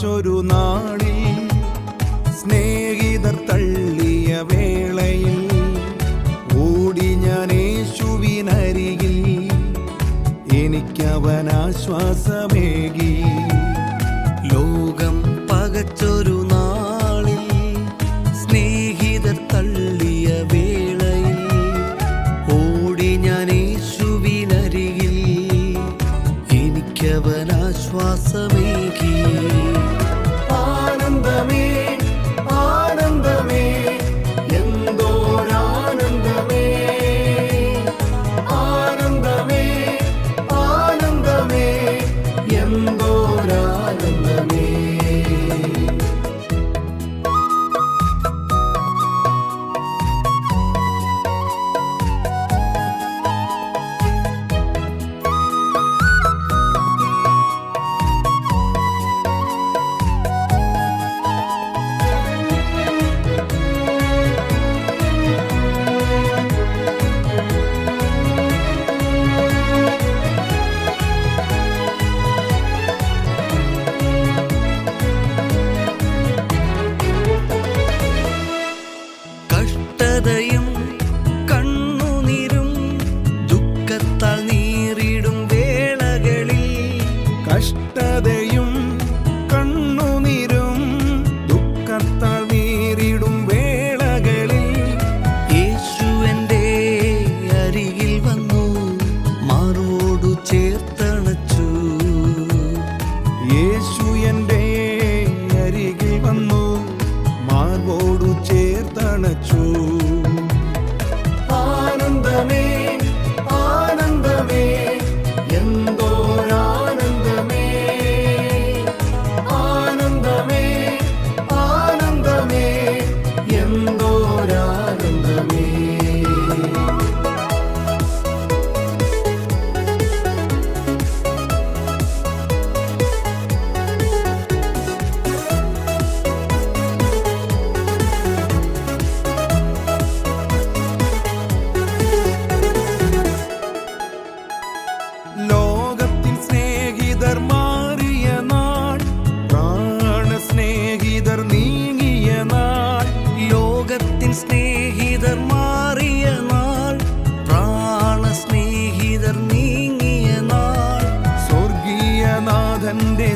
മറച്ചൊരു നാളിൽ സ്നേഹിതർ തള്ളിയ വേളയിൽ ഓടി ഞാൻ യേശുവിനരികിൽ എനിക്കവൻ ആശ്വാസമേകി ലോകം പകച്ചൊരു നാൾ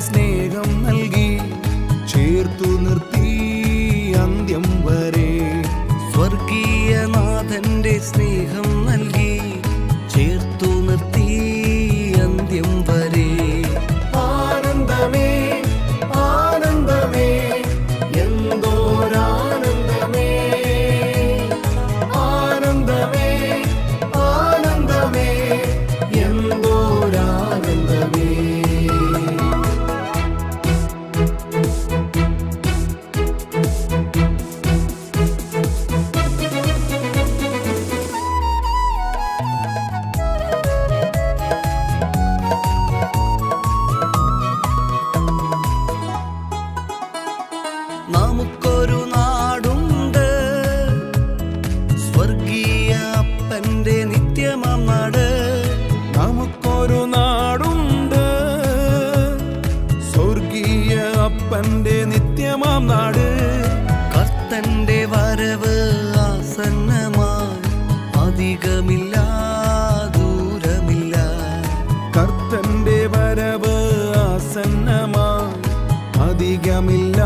സ്നേഹം നൽകി ചേർത്തു നിർത്തി അന്ത്യം വരെ. സ്വർഗീയ നാഥന്റെ സ്നേഹം നൽകി ചേർത്തു നിർത്തി അന്ത്യം വരെ. അധികമില്ല ദൂരമില്ല. കർത്തന്റെ വരവ് ആസന്നമായി അധികമില്ല